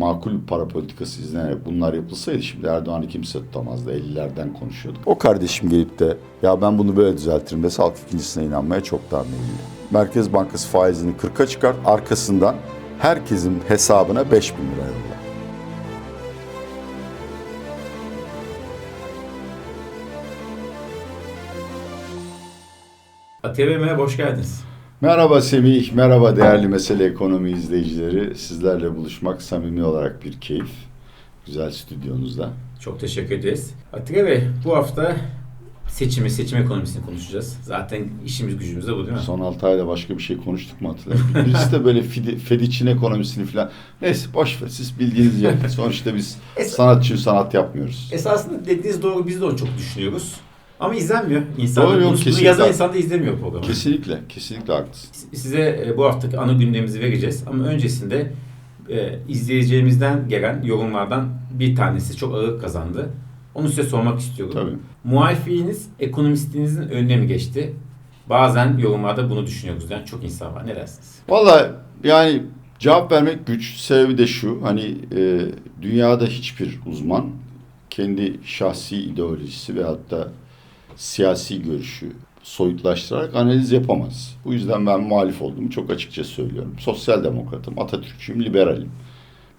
makul para politikası izlenerek bunlar yapılsaydı şimdi Erdoğan'ı kimse tutamazdı. 50'lerden konuşuyorduk. O kardeşim gelip de ya ben bunu böyle düzeltirim dese halk ikincisine inanmaya çok daha meyilli. Merkez Bankası faizini 40'a çıkar arkasından herkesin hesabına 5 bin lira yolla. Merhaba, hoş geldiniz. Merhaba Semih, merhaba değerli Mesele Ekonomi izleyicileri. Sizlerle buluşmak samimi olarak bir keyif. Güzel stüdyonuzda. Çok teşekkür ederiz. Atiye Bey, bu hafta seçimi, seçim ekonomisini konuşacağız. Zaten işimiz gücümüz de bu değil mi? Son 6 ayda başka bir şey konuştuk mu hatırlamıyorum. Birisi de böyle Fedi, Fediç'in ekonomisini falan. Neyse boş ver siz bildiğiniz yer. Sonuçta biz Es- sanat için sanat yapmıyoruz. Esasında dediğiniz doğru, biz de onu çok düşünüyoruz. Ama izlenmiyor. İnsanlar, Doğru, yok, bunu, bunu yazan insan da izlemiyor programı. Kesinlikle, kesinlikle haklısın. Size e, bu haftaki ana gündemimizi vereceğiz. Ama öncesinde e, izleyicilerimizden gelen yorumlardan bir tanesi çok ağır kazandı. Onu size sormak istiyorum. Tabii. Muhalifliğiniz ekonomistinizin önüne mi geçti? Bazen yorumlarda bunu düşünüyoruz. Yani çok insan var. Ne dersiniz? Valla yani cevap vermek güç. Sebebi de şu. Hani e, dünyada hiçbir uzman kendi şahsi ideolojisi ve hatta siyasi görüşü soyutlaştırarak analiz yapamaz. Bu yüzden ben muhalif olduğumu çok açıkça söylüyorum. Sosyal demokratım, Atatürkçüyüm, liberalim.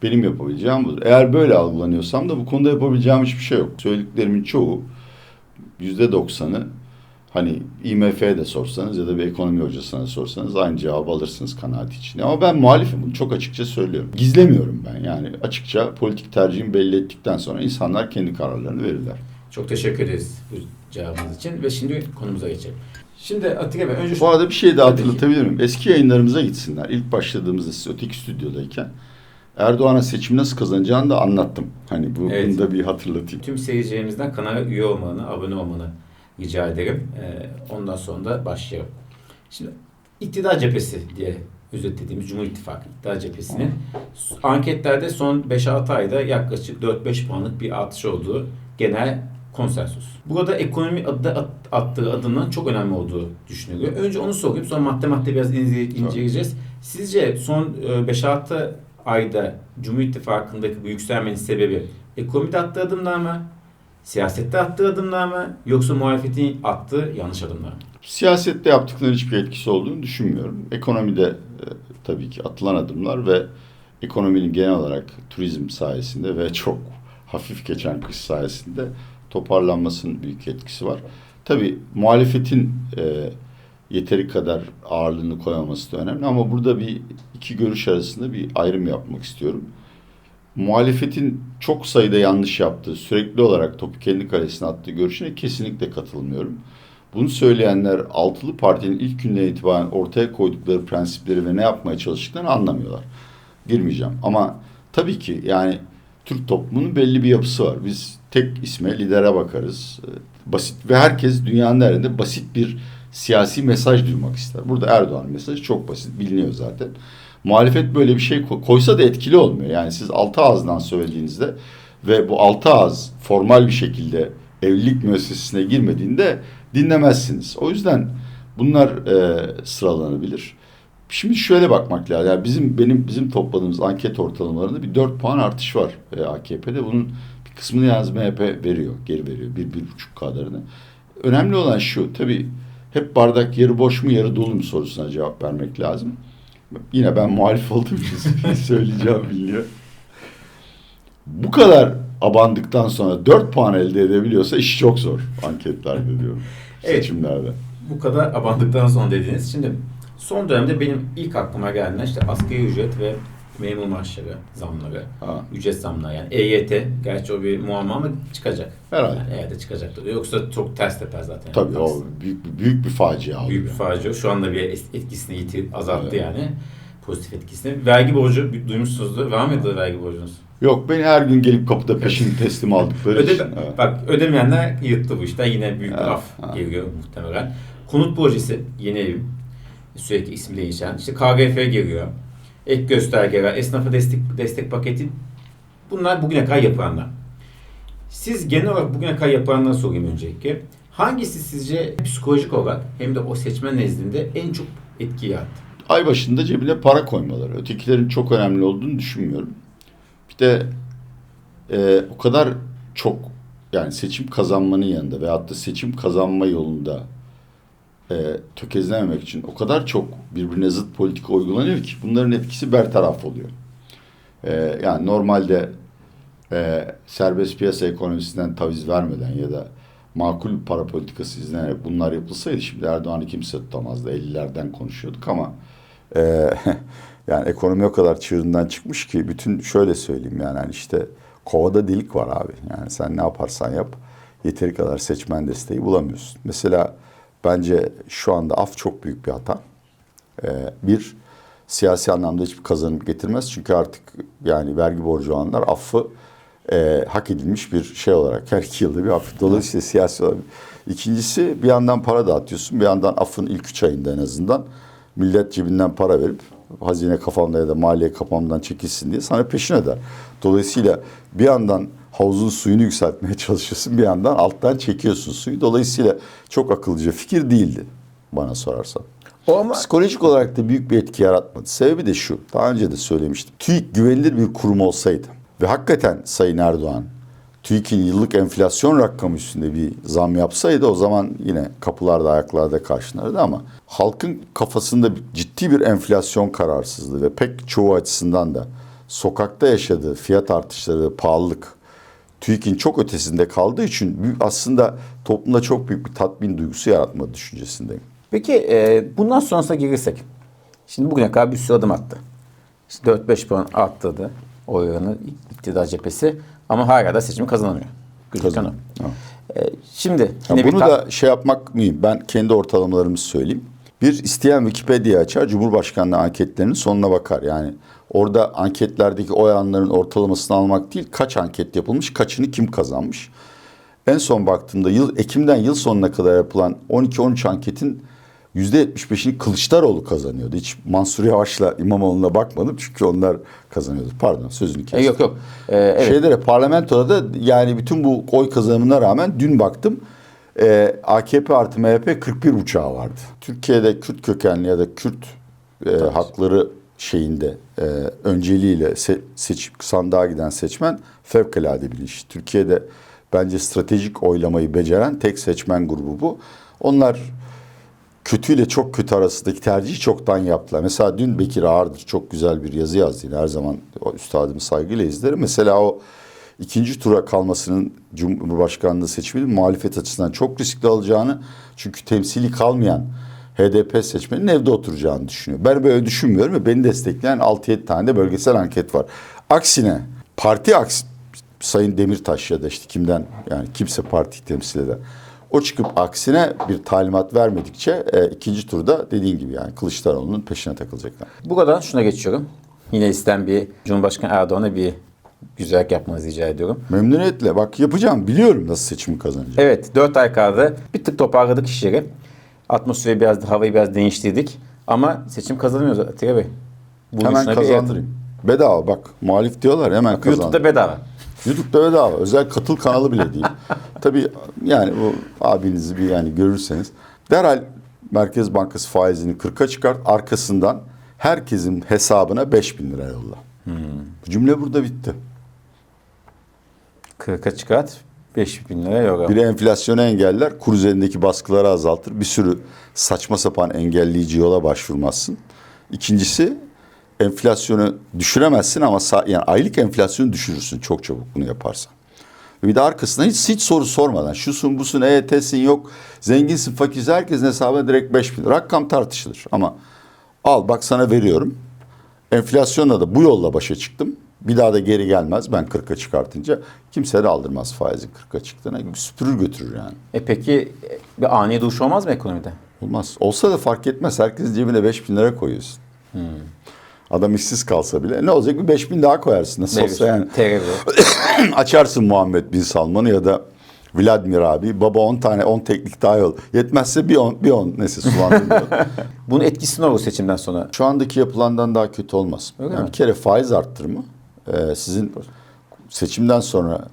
Benim yapabileceğim budur. Eğer böyle algılanıyorsam da bu konuda yapabileceğim hiçbir şey yok. Söylediklerimin çoğu yüzde doksanı hani IMF'ye de sorsanız ya da bir ekonomi hocasına sorsanız aynı cevabı alırsınız kanaat içinde. Ama ben muhalifim bunu çok açıkça söylüyorum. Gizlemiyorum ben yani açıkça politik tercihimi belli ettikten sonra insanlar kendi kararlarını verirler. Çok teşekkür ederiz bu cevabınız için ve şimdi konumuza geçelim. Şimdi Atiye Bey önce. Bu arada bir şey daha hatırlatabilir miyim? Eski yayınlarımıza gitsinler. İlk başladığımızda siz öteki stüdyodayken Erdoğan'a seçim nasıl kazanacağını da anlattım. Hani bu, Evet. bunu da bir hatırlatayım. Tüm seyircilerimizden kanala üye olmanı, abone olmanı rica ederim. Ee, ondan sonra da başlayalım. Şimdi iktidar cephesi diye özetlediğimiz Cumhur İttifakı iktidar cephesinin anketlerde son 5-6 ayda yaklaşık 4-5 puanlık bir artış olduğu genel konsensus. Burada ekonomi adı at- attığı adının çok önemli olduğu düşünülüyor. Önce onu sorayım sonra madde madde biraz ince- inceleyeceğiz. Sizce son e, 5-6 ayda Cumhur İttifakı'ndaki bu yükselmenin sebebi ekonomide attığı adımlar mı? Siyasette attığı adımlar mı? Yoksa muhalefetin attığı yanlış adımlar mı? Siyasette yaptıkları hiçbir etkisi olduğunu düşünmüyorum. Ekonomide e, tabii ki atılan adımlar ve ekonominin genel olarak turizm sayesinde ve çok hafif geçen kış sayesinde toparlanmasının büyük etkisi var. Tabii muhalefetin e, yeteri kadar ağırlığını koymaması da önemli ama burada bir iki görüş arasında bir ayrım yapmak istiyorum. Muhalefetin çok sayıda yanlış yaptığı, sürekli olarak topu kendi kalesine attığı görüşüne kesinlikle katılmıyorum. Bunu söyleyenler altılı partinin ilk günden itibaren ortaya koydukları prensipleri ve ne yapmaya çalıştıklarını anlamıyorlar. Girmeyeceğim ama tabii ki yani Türk toplumunun belli bir yapısı var. Biz tek isme lidere bakarız. Basit ve herkes dünyanın her yerinde basit bir siyasi mesaj duymak ister. Burada Erdoğan'ın mesajı çok basit biliniyor zaten. Muhalefet böyle bir şey ko- koysa da etkili olmuyor. Yani siz altı ağızdan söylediğinizde ve bu altı ağız formal bir şekilde evlilik müessesesine girmediğinde dinlemezsiniz. O yüzden bunlar e, sıralanabilir. Şimdi şöyle bakmak lazım. Yani bizim benim bizim topladığımız anket ortalamalarında bir 4 puan artış var e, AKP'de. Bunun kısmını yalnız MHP veriyor, geri veriyor. Bir, bir buçuk kadarını. Önemli olan şu, tabii hep bardak yarı boş mu yarı dolu mu sorusuna cevap vermek lazım. Yine ben muhalif olduğum için söyleyeceğim biliniyor. Bu kadar abandıktan sonra 4 puan elde edebiliyorsa iş çok zor anketlerde diyorum. Evet. Seçimlerde. Bu kadar abandıktan sonra dediniz. Şimdi son dönemde benim ilk aklıma gelen işte asgari ücret ve memur maaşları zamları, Ha, ücret zamları yani EYT. Gerçi o bir muamma ama çıkacak. herhalde. Yani de çıkacaktır. Yoksa çok ters teper zaten. Tabii Yani o büyük, büyük bir facia büyük bir oluyor. facia. Şu anda bir etkisini yitir, azalttı Evet. yani. Pozitif etkisini. Vergi borcu duymuşsunuzdur. Var mıydı vergi borcunuz? Yok beni her gün gelip kapıda peşin teslim aldıkları Öde, için. evet. Bak ödemeyenler yırttı bu işten. Yine büyük bir Evet, af evet. geliyor muhtemelen. Konut projesi yeni evim. Sürekli ismi değişen. İşte KGF geliyor. Ek göstergeler, esnafa destek, destek paketi. Bunlar bugüne kadar yapılanlar. Siz genel olarak bugüne kadar yapılanları sorayım öncelikle. Hangisi sizce psikolojik olarak hem de o seçmen nezdinde en çok etki yarattı? Ay başında cebine para koymaları. Ötekilerin çok önemli olduğunu düşünmüyorum. işte e, o kadar çok yani seçim kazanmanın yanında veyahut da seçim kazanma yolunda e, tökezlememek için o kadar çok birbirine zıt politika uygulanıyor ki bunların etkisi bertaraf oluyor. E, yani normalde e, serbest piyasa ekonomisinden taviz vermeden ya da makul para politikası izlenerek bunlar yapılsaydı şimdi Erdoğan'ı kimse tutamazdı. 50'lerden konuşuyorduk ama e, yani ekonomi o kadar çığırından çıkmış ki bütün şöyle söyleyeyim yani hani işte kovada delik var abi. Yani sen ne yaparsan yap yeteri kadar seçmen desteği bulamıyorsun. Mesela bence şu anda af çok büyük bir hata. Ee, bir siyasi anlamda hiçbir kazanım getirmez. Çünkü artık yani vergi borcu olanlar affı e, hak edilmiş bir şey olarak her iki yılda bir af. Dolayısıyla siyasi olarak. İkincisi bir yandan para dağıtıyorsun. Bir yandan affın ilk üç ayında en azından millet cebinden para verip hazine kafamda ya da maliye kafamdan çekilsin diye sana peşin öder. Dolayısıyla bir yandan havuzun suyunu yükseltmeye çalışıyorsun bir yandan alttan çekiyorsun suyu. Dolayısıyla çok akıllıca fikir değildi bana sorarsan. O ama Psikolojik olarak da büyük bir etki yaratmadı. Sebebi de şu. Daha önce de söylemiştim. TÜİK güvenilir bir kurum olsaydı ve hakikaten Sayın Erdoğan TÜİK'in yıllık enflasyon rakamı üstünde bir zam yapsaydı o zaman yine kapılarda ayaklarda karşılardı ama halkın kafasında ciddi bir enflasyon kararsızlığı ve pek çoğu açısından da sokakta yaşadığı fiyat artışları, pahalılık TÜİK'in çok ötesinde kaldığı için aslında toplumda çok büyük bir tatmin duygusu yaratma düşüncesindeyim. Peki e, bundan sonrasına girirsek. Şimdi bugüne kadar bir sürü adım attı. İşte 4-5 puan arttırdı oy oranı iktidar cephesi ama hala da seçimi kazanamıyor. Gözüken o. Evet. E, şimdi Ya bunu da şey yapmak mıyım? Ben kendi ortalamalarımı söyleyeyim. Bir isteyen Wikipedia açar, Cumhurbaşkanlığı anketlerinin sonuna bakar. Yani orada anketlerdeki oy oranlarının ortalamasını almak değil, kaç anket yapılmış, kaçını kim kazanmış. En son baktığımda yıl Ekim'den yıl sonuna kadar yapılan 12-13 anketin %75'ini Kılıçdaroğlu kazanıyordu. Hiç Mansur Yavaş'la İmamoğlu'na bakmadım çünkü onlar kazanıyordu. Pardon sözünü kestim. E, yok yok. E, evet. Şeylere parlamentoda da yani bütün bu oy kazanımına rağmen dün baktım e, AKP artı MHP 41 uçağı vardı. Türkiye'de Kürt kökenli ya da Kürt e, hakları şeyinde e, önceliğiyle se- seç, sandığa giden seçmen fevkalade bilinç. Türkiye'de bence stratejik oylamayı beceren tek seçmen grubu bu. Onlar kötüyle çok kötü arasındaki tercihi çoktan yaptılar. Mesela dün Bekir Ağırdır çok güzel bir yazı yazdı. Yine her zaman üstadımı saygıyla izlerim. Mesela o ikinci tura kalmasının Cumhurbaşkanlığı seçiminin muhalefet açısından çok riskli alacağını çünkü temsili kalmayan HDP seçmenin evde oturacağını düşünüyor. Ben böyle düşünmüyorum ve beni destekleyen 6-7 tane de bölgesel anket var. Aksine parti aksi Sayın Demirtaş ya da işte kimden yani kimse parti temsil eder. O çıkıp aksine bir talimat vermedikçe e, ikinci turda dediğin gibi yani Kılıçdaroğlu'nun peşine takılacaklar. Buradan şuna geçiyorum. Yine isten bir Cumhurbaşkanı Erdoğan'a bir güzellik yapmanızı rica ediyorum. Memnuniyetle bak yapacağım biliyorum nasıl seçimi kazanacağım. Evet 4 ay kaldı. Bir tık toparladık işleri. Atmosferi biraz, havayı biraz değiştirdik. Ama seçim kazanamıyoruz Atilla Bey. Bunun Hemen üstüne bir- kazandırayım. Bedava bak muhalif diyorlar hemen kazandır. YouTube'da bedava. YouTube'da bedava. Özel katıl kanalı bile değil. Tabii yani bu abinizi bir yani görürseniz. Derhal Merkez Bankası faizini 40'a çıkart. Arkasından herkesin hesabına 5000 lira yolla. Bu cümle burada bitti. 40'a çıkart. 5 bin lira yok. Biri enflasyonu engeller, kur üzerindeki baskıları azaltır. Bir sürü saçma sapan engelleyici yola başvurmazsın. İkincisi enflasyonu düşüremezsin ama yani aylık enflasyonu düşürürsün çok çabuk bunu yaparsan. Bir de arkasına hiç, hiç soru sormadan şusun busun EYT'sin yok zenginsin fakirsin herkesin hesabına direkt 5 bin. Rakam tartışılır ama al bak sana veriyorum. Enflasyonla da bu yolla başa çıktım. Bir daha da geri gelmez ben 40'a çıkartınca. Kimse de aldırmaz faizin 40'a çıktığına. Süpürür götürür yani. E peki bir ani duruş olmaz mı ekonomide? Olmaz. Olsa da fark etmez. Herkesin cebine 5 bin lira koyuyorsun. Adam işsiz kalsa bile. Ne olacak bir 5 bin daha koyarsın. Nasıl olsa yani. Açarsın Muhammed Bin Salman'ı ya da Vladimir abi. Baba 10 tane 10 teknik daha yol. Yetmezse bir 10 bir 10 neyse sulandırmıyor. Bunun etkisi ne olur seçimden sonra? Şu andaki yapılandan daha kötü olmaz. Öyle yani mi? bir kere faiz arttırımı e, sizin seçimden sonra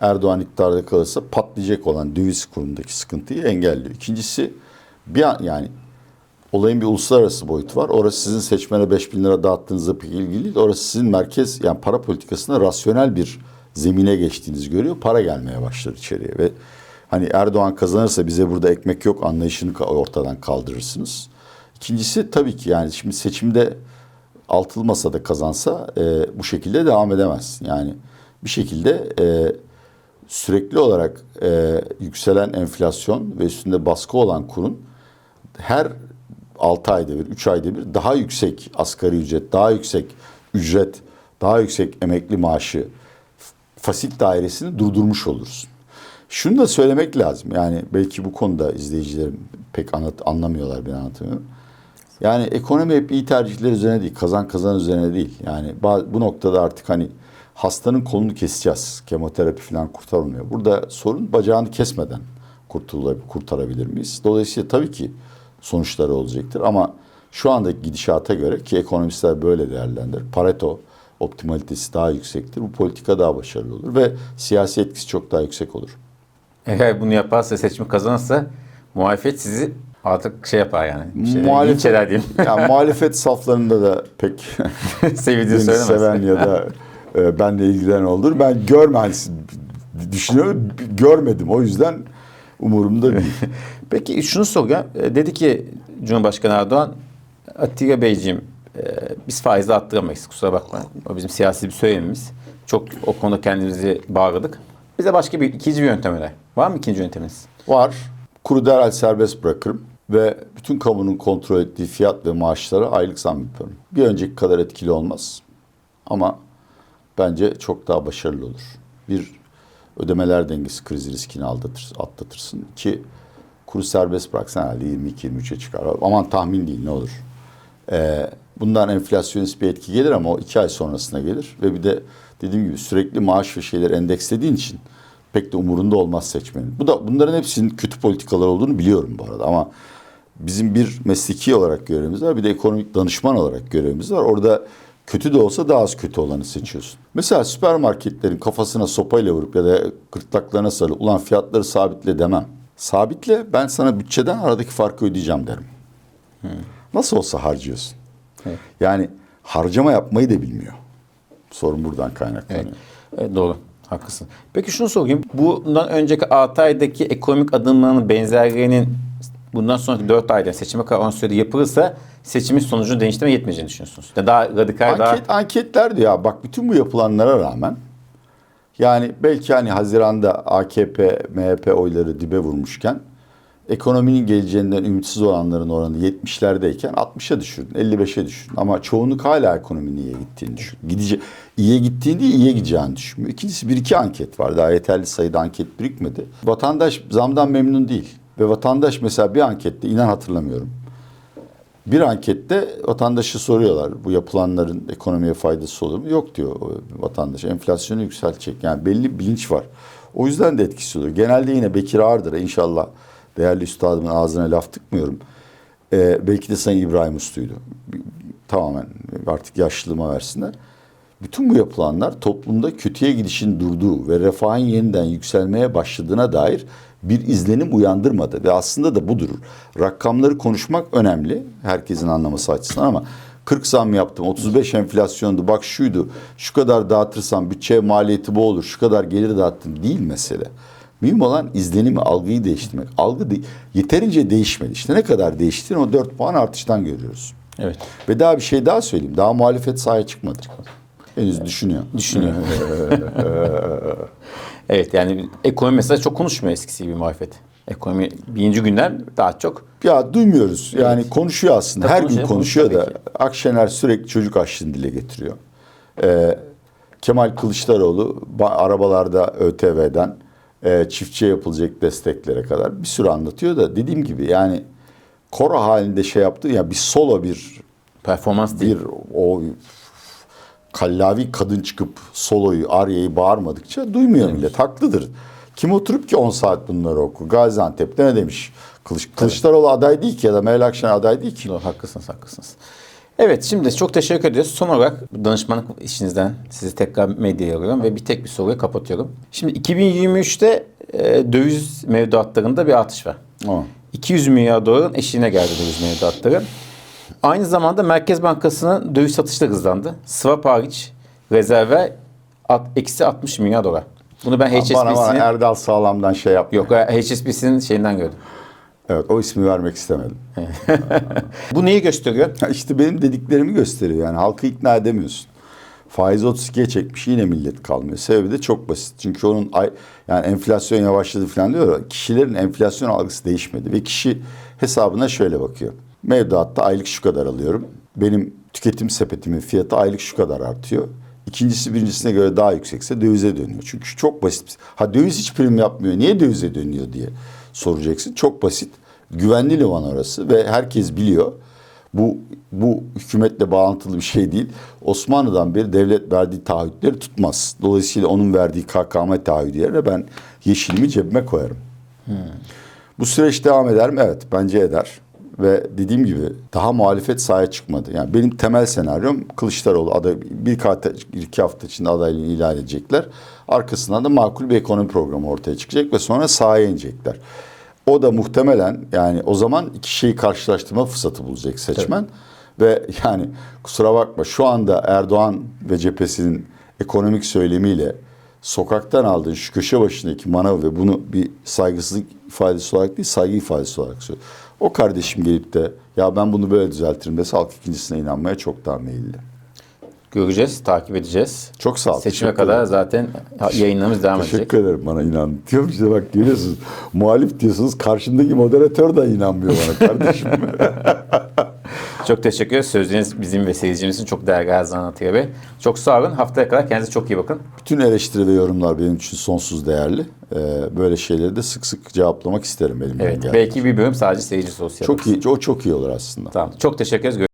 Erdoğan iktidarda kalırsa patlayacak olan döviz kurundaki sıkıntıyı engelliyor. İkincisi bir an, yani olayın bir uluslararası boyutu var. Orası sizin seçmene 5 bin lira dağıttığınızla pek ilgili değil. Orası sizin merkez yani para politikasında rasyonel bir zemine geçtiğinizi görüyor. Para gelmeye başladı içeriye ve hani Erdoğan kazanırsa bize burada ekmek yok anlayışını ortadan kaldırırsınız. İkincisi tabii ki yani şimdi seçimde altılı masada kazansa e, bu şekilde devam edemez. Yani bir şekilde e, sürekli olarak e, yükselen enflasyon ve üstünde baskı olan kurun her 6 ayda bir, 3 ayda bir daha yüksek asgari ücret, daha yüksek ücret, daha yüksek emekli maaşı fasit dairesini durdurmuş olursun. Şunu da söylemek lazım. Yani belki bu konuda izleyicilerim pek anlat, anlamıyorlar beni anlatamıyorum. Yani ekonomi hep iyi tercihler üzerine değil, kazan kazan üzerine değil. Yani bu noktada artık hani hastanın kolunu keseceğiz. Kemoterapi falan kurtarılmıyor. Burada sorun bacağını kesmeden kurtarabilir miyiz? Dolayısıyla tabii ki sonuçları olacaktır ama şu andaki gidişata göre ki ekonomistler böyle değerlendirir. Pareto optimalitesi daha yüksektir. Bu politika daha başarılı olur ve siyasi etkisi çok daha yüksek olur. Eğer bunu yaparsa seçimi kazanırsa muhalefet sizi artık şey yapar yani. Şey, Muhalefet- diyeyim. Yani muhalefet saflarında da pek Sevdiğini söylemez. seven ya da e, benle ilgilenen olur. Ben görme düşünüyorum. Görmedim. O yüzden umurumda değil. Peki şunu soracağım. E, Dedi ki Cumhurbaşkanı Erdoğan, Atilla Beyciğim e, biz faizi attıramayız kusura bakma. O bizim siyasi bir söylemimiz. Çok o konuda kendimizi bağladık. Bize başka bir ikinci bir yöntem öner. Var mı ikinci yönteminiz? Var. Kuru derhal serbest bırakırım ve bütün kamunun kontrol ettiği fiyat ve maaşlara aylık zam yaparım. Bir önceki kadar etkili olmaz. Ama bence çok daha başarılı olur. Bir ödemeler dengesi krizi riskini aldatır, atlatırsın. İki kuru serbest bıraksan herhalde 22-23'e çıkar. Aman tahmin değil ne olur. Ee, bundan enflasyonist bir etki gelir ama o iki ay sonrasına gelir. Ve bir de dediğim gibi sürekli maaş ve şeyler endekslediğin için pek de umurunda olmaz seçmenin. Bu da bunların hepsinin kötü politikalar olduğunu biliyorum bu arada ama bizim bir mesleki olarak görevimiz var bir de ekonomik danışman olarak görevimiz var. Orada kötü de olsa daha az kötü olanı seçiyorsun. Mesela süpermarketlerin kafasına sopayla vurup ya da gırtlaklarına sarılıp ulan fiyatları sabitle demem. Sabitle ben sana bütçeden aradaki farkı ödeyeceğim derim. Nasıl olsa harcıyorsun. Evet. Yani harcama yapmayı da bilmiyor. Sorun buradan kaynaklanıyor. Evet. Evet, doğru. Haklısın. Peki şunu sorayım. Bundan önceki 6 aydaki ekonomik adımlarının benzerliğinin bundan sonraki 4 ayda seçime kalan sürede yapılırsa seçimin sonucunu değiştirmeye yetmeyeceğini düşünüyorsunuz. Ya Daha radikal, daha... Anket, anketler diyor ya bak bütün bu yapılanlara rağmen yani belki hani Haziran'da AKP, MHP oyları dibe vurmuşken ekonominin geleceğinden ümitsiz olanların oranı 70'lerdeyken 60'a düşürdün, 55'e düşürdün. Ama çoğunluk hala ekonominin iyiye gittiğini düşün. Gidece iyiye gittiğini değil, iyiye gideceğini düşünmüyor. İkincisi bir iki anket var. Daha yeterli sayıda anket birikmedi. Vatandaş zamdan memnun değil. Ve vatandaş mesela bir ankette, inan hatırlamıyorum. Bir ankette vatandaşı soruyorlar bu yapılanların ekonomiye faydası olur mu? Yok diyor vatandaş. Enflasyonu yükseltecek. Yani belli bilinç var. O yüzden de etkisi oluyor. Genelde yine Bekir Ağırdır'a inşallah değerli üstadımın ağzına laf tıkmıyorum. Ee, belki de Sayın İbrahim Uslu'ydu. Tamamen artık yaşlılığıma versinler. Bütün bu yapılanlar toplumda kötüye gidişin durduğu ve refahın yeniden yükselmeye başladığına dair bir izlenim uyandırmadı. Ve aslında da budur. Rakamları konuşmak önemli herkesin anlaması açısından ama 40 zam yaptım, 35 enflasyondu, bak şuydu, şu kadar dağıtırsam bütçe maliyeti bu olur, şu kadar gelir dağıttım değil mesele. Mühim olan izlenimi, algıyı değiştirmek. Algı de- yeterince değişmedi. İşte ne kadar değiştiğini o 4 puan artıştan görüyoruz. Evet. Ve daha bir şey daha söyleyeyim. Daha muhalefet sahaya çıkmadı. Henüz düşünüyor. Düşünüyor. evet yani ekonomi mesela çok konuşmuyor eskisi gibi muhalefet. Ekonomi birinci günden daha çok Ya duymuyoruz. Yani konuşuyor aslında. Tabii Her gün konuşuyor, da tabii ki. Akşener sürekli çocuk açlığını dile getiriyor. Ee, Kemal Kılıçdaroğlu ba- arabalarda ÖTV'den e, çiftçiye yapılacak desteklere kadar bir sürü anlatıyor da dediğim gibi yani koro halinde şey yaptı ya bir solo bir performans değil. bir o kallavi kadın çıkıp soloyu, Arya'yı bağırmadıkça duymuyor millet. Haklıdır. Kim oturup ki 10 saat bunları oku? Gaziantep'te ne demiş? Kılıç, Kılıçdaroğlu aday değil ki ya da Meral Akşener aday değil ki. Doğru, haklısınız, haklısınız. Evet, şimdi çok teşekkür ediyoruz. Son olarak danışmanlık işinizden sizi tekrar medyaya alıyorum ve bir tek bir soruyu kapatıyorum. Şimdi 2023'te e, döviz mevduatlarında bir artış var. Ama 200 milyar doların eşiğine geldi döviz mevduatları. Aynı zamanda Merkez Bankası'nın döviz satışı da hızlandı. Swap hariç rezerve at- eksi 60 milyar dolar. Bunu ben HSBC'nin Erdal Sağlam'dan şey yap. yok HSBC'nin şeyinden gördüm. Evet o ismi vermek istemedim. Bu neyi gösteriyor? Ya işte benim dediklerimi gösteriyor yani halkı ikna edemiyorsun. Faiz 32'ye çekmiş yine millet kalmıyor. Sebebi de çok basit. Çünkü onun ay, yani enflasyon yavaşladı falan diyor kişilerin enflasyon algısı değişmedi ve kişi hesabına şöyle bakıyor. Mevduatta aylık şu kadar alıyorum. Benim tüketim sepetimin fiyatı aylık şu kadar artıyor. İkincisi birincisine göre daha yüksekse dövize dönüyor. Çünkü çok basit. Ha döviz hiç prim yapmıyor. Niye dövize dönüyor diye soracaksın. Çok basit. Güvenli liman orası ve herkes biliyor. Bu bu hükümetle bağlantılı bir şey değil. Osmanlı'dan beri devlet verdiği taahhütleri tutmaz. Dolayısıyla onun verdiği KKM taahhüdü yerine ben yeşilimi cebime koyarım. Bu süreç devam eder mi? Evet bence eder. Ve dediğim gibi daha muhalefet sahaya çıkmadı. Yani benim temel senaryom Kılıçdaroğlu aday bir hafta, iki hafta içinde adaylığını ilan edecekler. Arkasından da makul bir ekonomi programı ortaya çıkacak ve sonra sahaya inecekler. O da muhtemelen yani o zaman iki şeyi karşılaştırma fırsatı bulacak seçmen. Ve yani kusura bakma şu anda Erdoğan ve cephesinin ekonomik söylemiyle sokaktan aldığın şu köşe başındaki manav ve bunu bir saygısızlık ifadesi olarak değil saygı ifadesi olarak söylüyor. O kardeşim gelip de ya ben bunu böyle düzeltirim dese halk ikincisine inanmaya çok daha meyilli. Göreceğiz, takip edeceğiz. Çok sağ ol. Seçime teşekkür kadar ederim. zaten yayınlarımız devam edecek. Teşekkür ederim bana inan. Diyorum işte bak görüyorsunuz. Muhalif diyorsunuz. Karşımdaki moderatör de inanmıyor bana kardeşim. Çok teşekkür ederiz. Sözleriniz bizim ve seyircimizin çok değerli zaman Atiye Bey. Çok sağ olun. Haftaya kadar kendinize çok iyi bakın. Bütün eleştiri ve yorumlar benim için sonsuz değerli. Ee, böyle şeyleri de sık sık cevaplamak isterim elimden Evet. Belki bir bölüm sadece seyirci sosyal. Çok iyi, o çok iyi olur aslında. Tamam. Çok teşekkür ederiz.